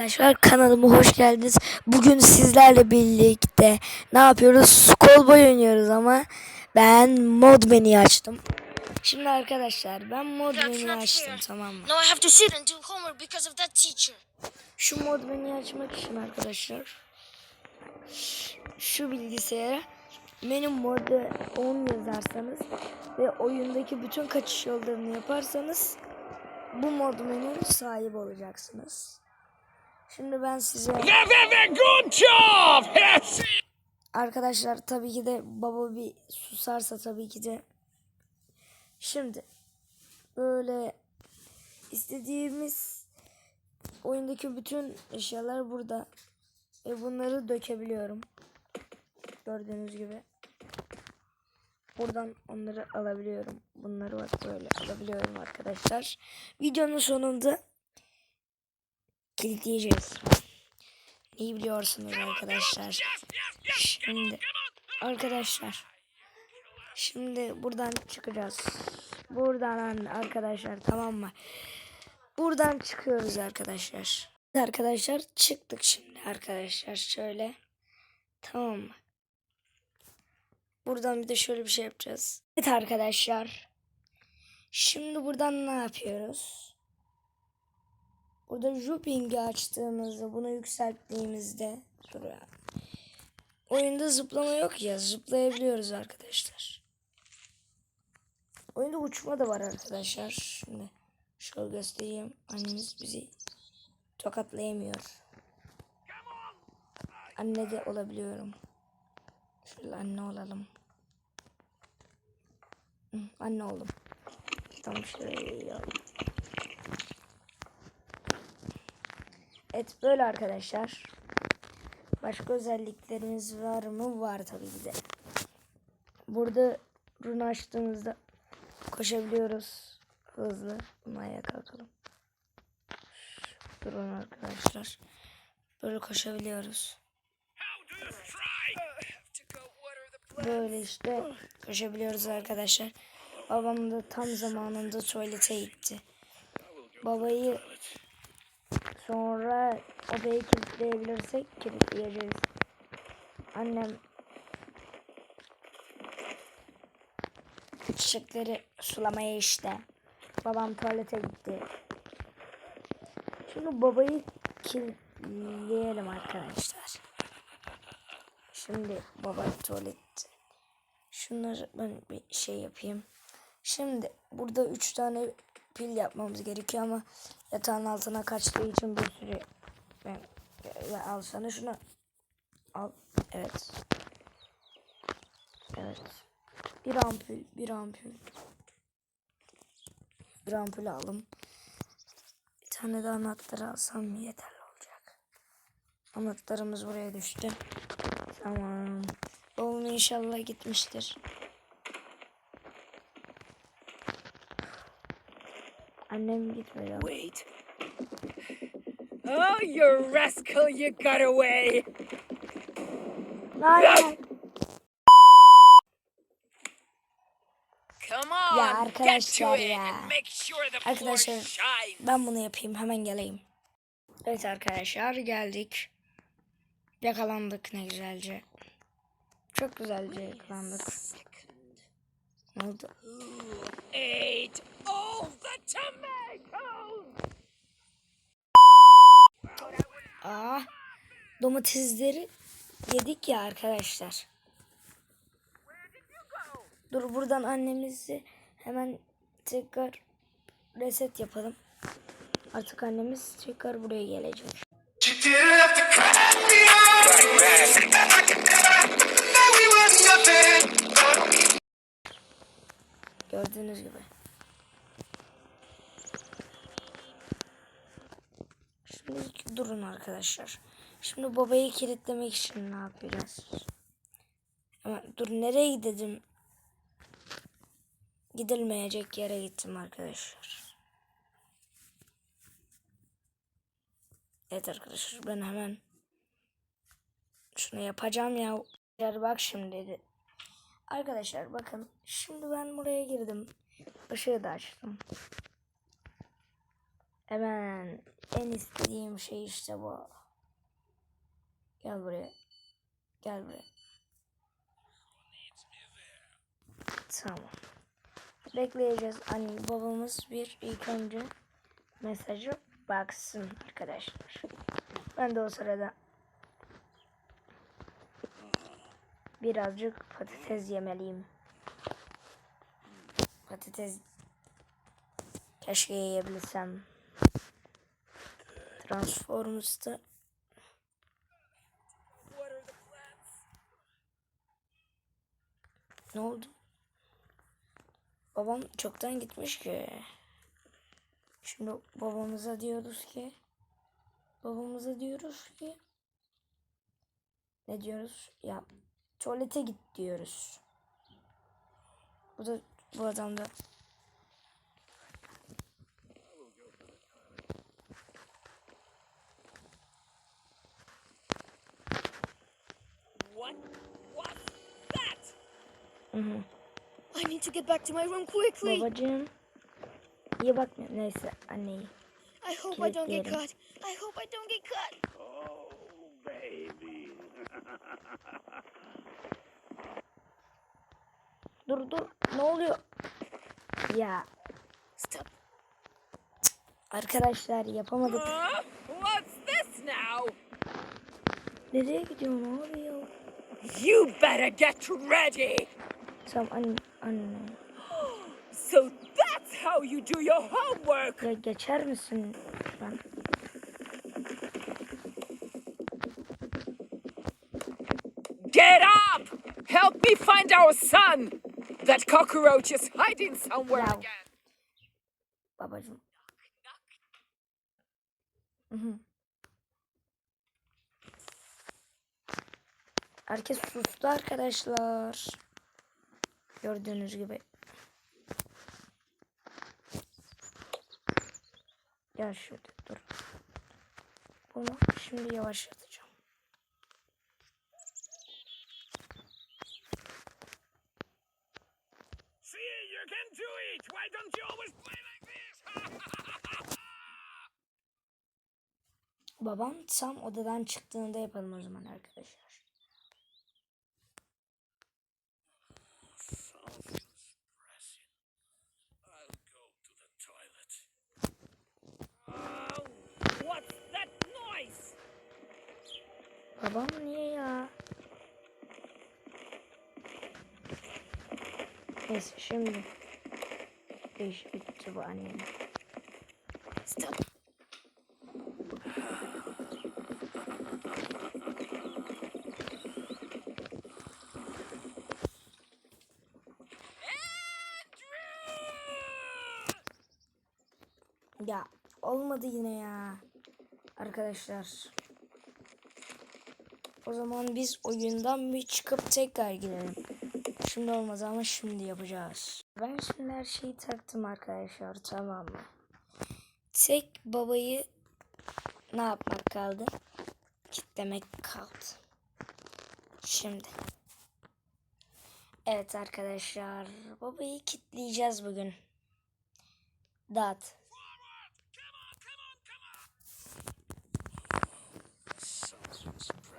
Arkadaşlar kanalıma hoş geldiniz. Bugün sizlerle birlikte ne yapıyoruz? Skullboy oynuyoruz ama ben mod menüyü açtım. Şimdi arkadaşlar ben mod menüyü açtım tamam mı? Now I have to sit and do homework because of that teacher. Şu mod menüyü açmak için arkadaşlar şu bilgisayara menü modu 10 yazarsanız ve oyundaki bütün kaçış yollarını yaparsanız bu mod menünün sahibi olacaksınız. Şimdi ben size good job! Yes! Arkadaşlar tabii ki de baba bir susarsa tabii ki de şimdi böyle istediğimiz oyundaki bütün eşyalar burada ve bunları dökebiliyorum. Gördüğünüz gibi. Buradan onları alabiliyorum. Bunları bak böyle alabiliyorum arkadaşlar. Videonun sonunda kilitleyeceğiz. İyi biliyorsunuz arkadaşlar. Şimdi arkadaşlar şimdi buradan çıkacağız. Buradan arkadaşlar tamam mı? Buradan çıkıyoruz arkadaşlar. Arkadaşlar çıktık şimdi arkadaşlar şöyle. Tamam mı? Buradan bir de şöyle bir şey yapacağız. Evet arkadaşlar. Şimdi buradan ne yapıyoruz? Burada Juping'i açtığımızda bunu yükselttiğimizde dur ya. Oyunda zıplama yok ya zıplayabiliyoruz arkadaşlar. Oyunda uçma da var arkadaşlar. Şimdi şöyle göstereyim. Annemiz bizi tokatlayamıyor. Anne de olabiliyorum. Şöyle anne olalım. Anne oldum. Tam şöyle yapalım. Evet böyle arkadaşlar. Başka özelliklerimiz var mı? Var tabii ki de. Burada rune açtığımızda koşabiliyoruz. Hızlı. Bunu ayağa kalkalım. Durun arkadaşlar. Böyle koşabiliyoruz. Böyle işte koşabiliyoruz arkadaşlar. Babam da tam zamanında tuvalete gitti. Babayı Sonra odayı kilitleyebilirsek kilitleyeceğiz. Annem çiçekleri sulamaya işte. Babam tuvalete gitti. Şimdi babayı kilitleyelim arkadaşlar. Şimdi baba tuvalette. Şunları ben bir şey yapayım. Şimdi burada üç tane pil yapmamız gerekiyor ama yatağın altına kaçtığı için bir sürü ben ya al sana şunu. Al evet. Evet. Bir ampul bir ampul. Bir ampul aldım. Bir tane de anahtar alsam yeterli olacak. Anahtarımız buraya düştü. Tamam. Oğlum inşallah gitmiştir annem gitmedi. Wait. Oh, you rascal, you got away! Hayır. Come on, Ya get to arkadaşlar ya. and make sure the floor Arkadaşlar ben bunu yapayım hemen geleyim. Evet arkadaşlar geldik. Yakalandık ne güzelce. Çok güzelce yakalandık. Ne oldu? Tomatoes! Aa, domatesleri yedik ya arkadaşlar. Dur buradan annemizi hemen tekrar reset yapalım. Artık annemiz tekrar buraya gelecek. You didn't have to cut me off. Now we were nothing. Gördüğünüz gibi. Durun arkadaşlar. Şimdi babayı kilitlemek için ne yapacağız? Ama dur nereye gidelim? Gidilmeyecek yere gittim arkadaşlar. Evet arkadaşlar ben hemen şunu yapacağım ya. Bak şimdi. Arkadaşlar bakın şimdi ben buraya girdim. Işığı da açtım. Hemen en istediğim şey işte bu. Gel buraya. Gel buraya. Tamam. Bekleyeceğiz. Anne babamız bir ilk önce mesajı baksın arkadaşlar. Ben de o sırada birazcık patates yemeliyim. Patates keşke yiyebilsem. Transformers'ta ne oldu? Babam çoktan gitmiş ki. Şimdi babamıza diyoruz ki babamıza diyoruz ki ne diyoruz? Ya tuvalete git diyoruz. Bu da bu adam da What? What's that? Hı hı. I need to get back to my room quickly. babacığım iyi bakmıyor. Neyse anneyi. I hope I don't get caught. I hope I don't get caught. Oh, baby. Dur dur ne oluyor? Ya Stop. arkadaşlar yapamadık. Huh? What's this now? Nereye gidiyor ne oluyor? You better get ready. Tamam anne anne. So that's how you do your homework. Ya geçer misin lütfen? Get up! Help me find our son. That cockroach is hiding somewhere again. Babacığım. Hı hı. Herkes sustu arkadaşlar. Gördüğünüz gibi. Gel şurada dur. Bunu şimdi yavaşlatacağım. See, you can do it. Why don't you always play like this? Babam tam odadan çıktığında yapalım o zaman arkadaşlar. I'll go to the toilet. Oh, what's that noise? Babam niye ya? Neyse şimdi. İş bitti bu annem. Stop. Ya olmadı yine ya. Arkadaşlar. O zaman biz oyundan bir çıkıp tekrar girelim. Şimdi olmaz ama şimdi yapacağız. Ben şimdi her şeyi taktım arkadaşlar tamam mı? Tek babayı ne yapmak kaldı? Kitlemek kaldı. Şimdi. Evet arkadaşlar babayı kitleyeceğiz bugün. Dağıt. Oh,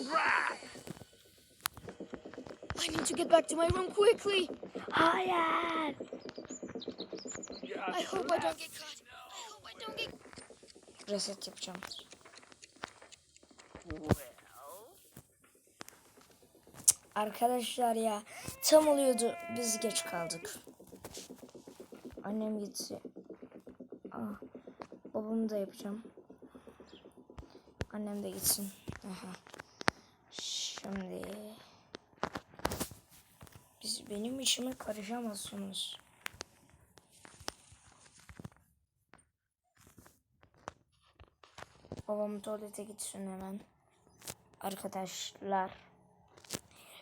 I need to get back to my room quickly. Hayır. I hope I don't get caught. I hope I don't get. Reset yapacağım. Arkadaşlar ya tam oluyordu biz geç kaldık. Annem gitti. Ah, babamı da yapacağım. Annem de gitsin. Aha. Şimdi biz benim işime karışamazsınız. Babam tuvalete gitsin hemen. Arkadaşlar.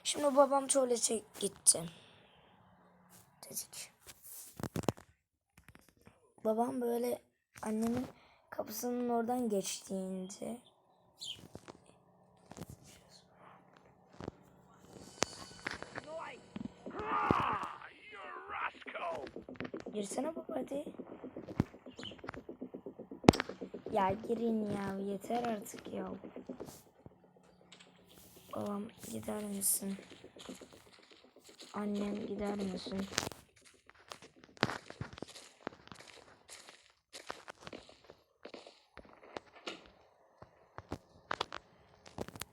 Şimdi babam tuvalete gitti. Dedik. Babam böyle annemin kapısının oradan geçtiğinde Girsene baba hadi. Ya girin ya yeter artık ya. Babam gider misin? Annem gider misin?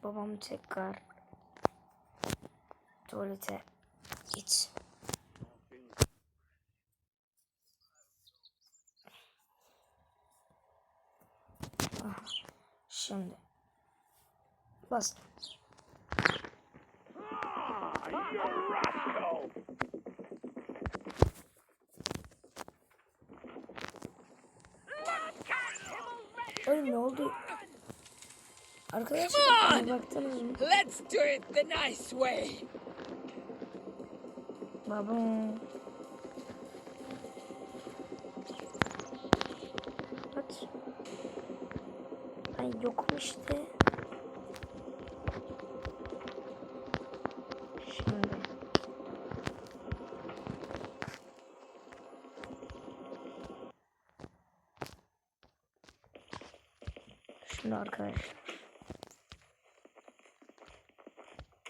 Babam tekrar tuvalete git. Şimdi bas. Ay ne oldu? Arkadaşlar baktınız mı? Let's do it the nice way. Baba. Yokum işte. Şimdi. Şimdi arkadaşlar.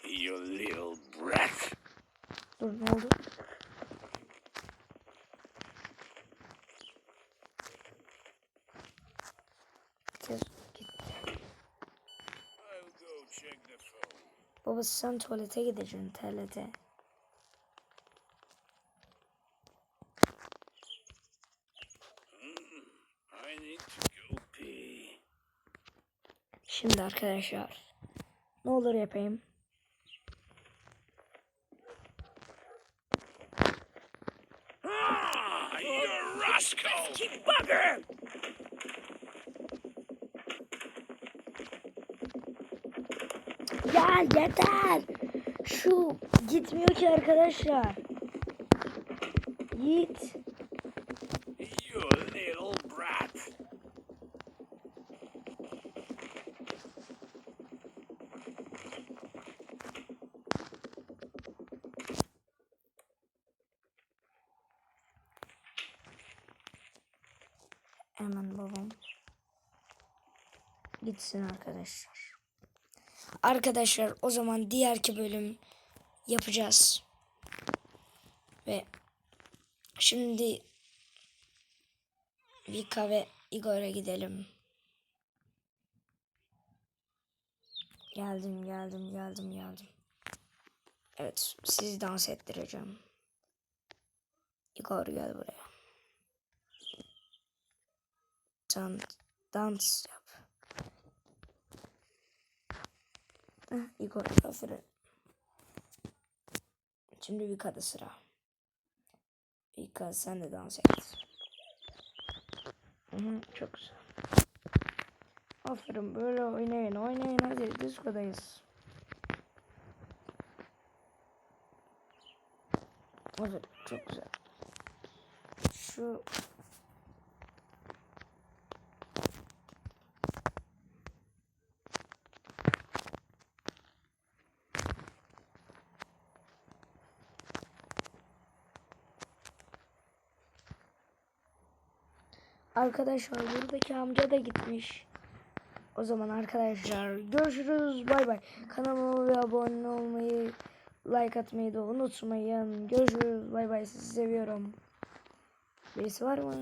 You little brat. Dur ne oldu? Sen tuvalete gideceksin tuvalete. I need to go pee. Şimdi arkadaşlar. Ne olur yapayım. Ah, you rascal! Bugger! Ya yeter. Şu gitmiyor ki arkadaşlar. Git. You little brat. Hemen babam. Gitsin arkadaşlar. Arkadaşlar o zaman diğerki bölüm yapacağız. Ve şimdi Vika ve Igor'a gidelim. Geldim geldim geldim geldim. Evet sizi dans ettireceğim. Igor gel buraya. Dans, dans Heh, Igor aferin. Şimdi Vika'da sıra. Vika sen de dans et. Hı çok güzel. Aferin böyle oynayın oynayın hadi diskodayız. Aferin çok güzel. Şu Arkadaşlar buradaki amca da gitmiş. O zaman arkadaşlar görüşürüz. Bay bay. Kanalıma ve abone olmayı, like atmayı da unutmayın. Görüşürüz. Bay bay. Sizi seviyorum. Birisi var mı?